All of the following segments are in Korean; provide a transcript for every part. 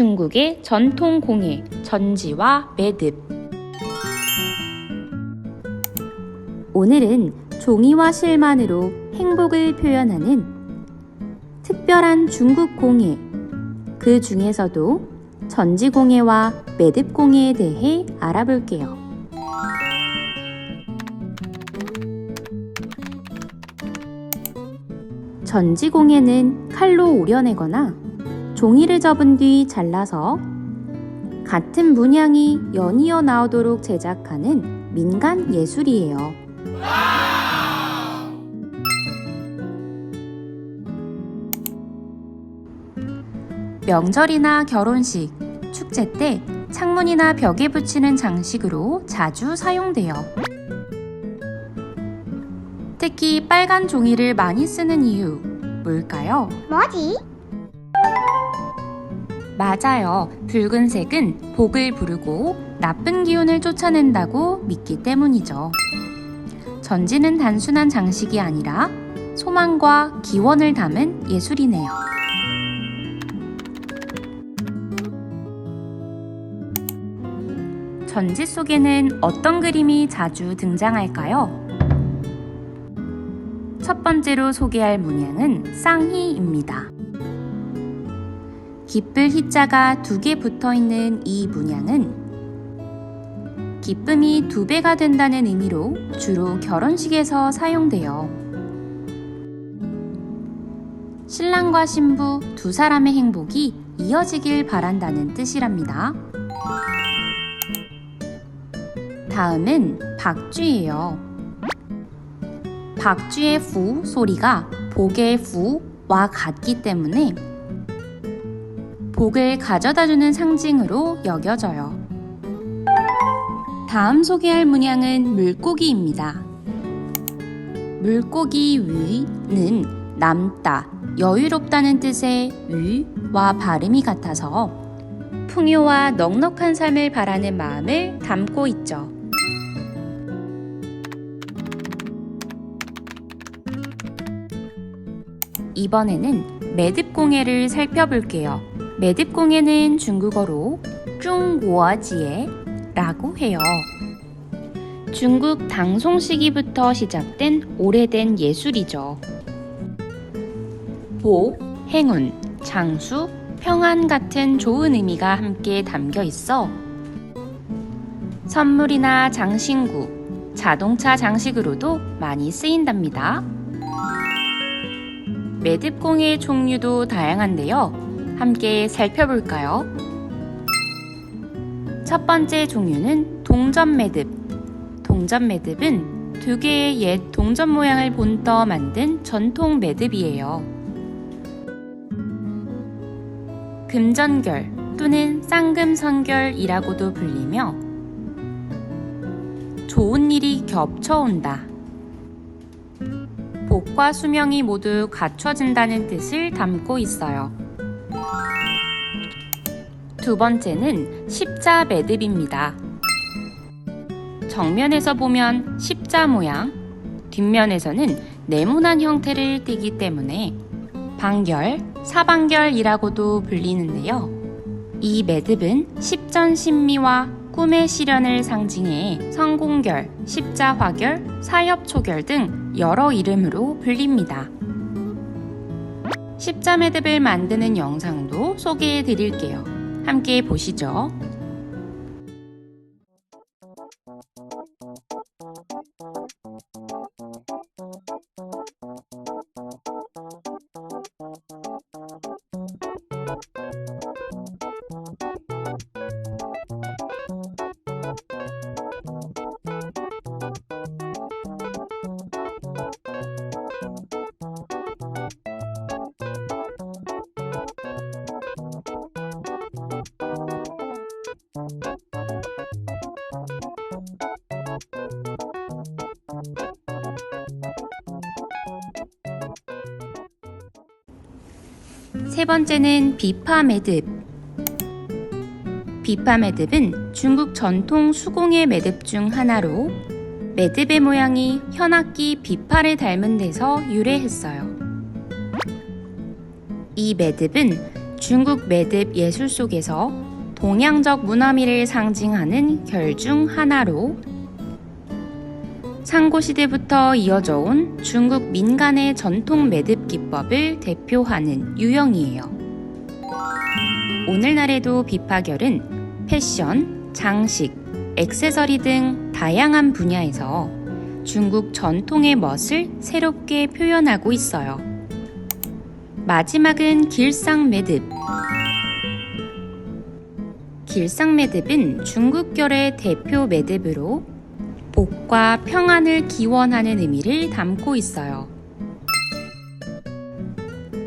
중국의 전통 공예 전지와 매듭. 오늘은 종이와 실만으로 행복을 표현하는 특별한 중국 공예, 그 중에서도 전지 공예와 매듭 공예에 대해 알아볼게요. 전지 공예는 칼로 오려내거나 종이를 접은 뒤 잘라서 같은 문양이 연이어 나오도록 제작하는 민간 예술이에요. 명절이나 결혼식, 축제 때 창문이나 벽에 붙이는 장식으로 자주 사용돼요. 특히 빨간 종이를 많이 쓰는 이유 뭘까요? 뭐지? 맞아요. 붉은색은 복을 부르고 나쁜 기운을 쫓아낸다고 믿기 때문이죠. 전지는 단순한 장식이 아니라 소망과 기원을 담은 예술이네요. 전지 속에는 어떤 그림이 자주 등장할까요? 첫 번째로 소개할 문양은 쌍희입니다. 기쁠 희자가 두 개 붙어 있는 이 문양은 기쁨이 두 배가 된다는 의미로 주로 결혼식에서 사용돼요. 신랑과 신부 두 사람의 행복이 이어지길 바란다는 뜻이랍니다. 다음은 박쥐예요. 박쥐의 푸 소리가 복의 푸와 같기 때문에 복을 가져다주는 상징으로 여겨져요. 다음 소개할 문양은 물고기입니다. 물고기 위는 남다, 여유롭다는 뜻의 위와 발음이 같아서 풍요와 넉넉한 삶을 바라는 마음을 담고 있죠. 이번에는 매듭공예를 살펴볼게요. 매듭공예는 중국어로 중국어지에 라고 해요. 중국 당송 시기부터 시작된 오래된 예술이죠. 복, 행운, 장수, 평안 같은 좋은 의미가 함께 담겨 있어 선물이나 장신구, 자동차 장식으로도 많이 쓰인답니다. 매듭공예 종류도 다양한데요. 함께 살펴볼까요? 첫 번째 종류는 동전 매듭. 동전 매듭은 두 개의 옛 동전 모양을 본떠 만든 전통 매듭이에요. 금전결 또는 쌍금선결이라고도 불리며 좋은 일이 겹쳐온다. 복과 수명이 모두 갖춰진다는 뜻을 담고 있어요. 두 번째는 십자 매듭입니다. 정면에서 보면 십자 모양, 뒷면에서는 네모난 형태를 띠기 때문에 방결, 사방결이라고도 불리는데요. 이 매듭은 십전 신미와 꿈의 실현을 상징해 성공결, 십자화결, 사엽초결 등 여러 이름으로 불립니다. 십자 매듭을 만드는 영상도 소개해 드릴게요. 함께 보시죠. 세 번째는 비파 매듭. 비파 매듭은 중국 전통 수공예 매듭 중 하나로 매듭의 모양이 현악기 비파를 닮은 데서 유래했어요. 이 매듭은 중국 매듭 예술 속에서 동양적 문화미를 상징하는 결 중 하나로 상고시대부터 이어져 온 중국 민간의 전통 매듭 기법을 대표하는 유형이에요. 오늘날에도 비파결은 패션, 장식, 액세서리 등 다양한 분야에서 중국 전통의 멋을 새롭게 표현하고 있어요. 마지막은 길상 매듭. 길상 매듭은 중국결의 대표 매듭으로 복과 평안을 기원하는 의미를 담고 있어요.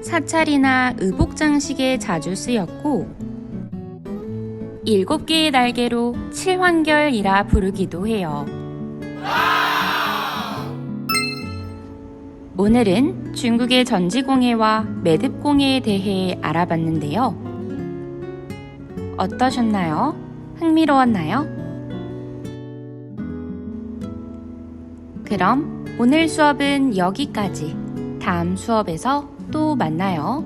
사찰이나 의복 장식에 자주 쓰였고, 일곱 개의 날개로 칠환결이라 부르기도 해요. 오늘은 중국의 전지공예와 매듭공예에 대해 알아봤는데요. 어떠셨나요? 흥미로웠나요? 그럼 오늘 수업은 여기까지. 다음 수업에서 또 만나요.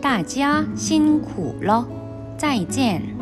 大家辛苦了，再见。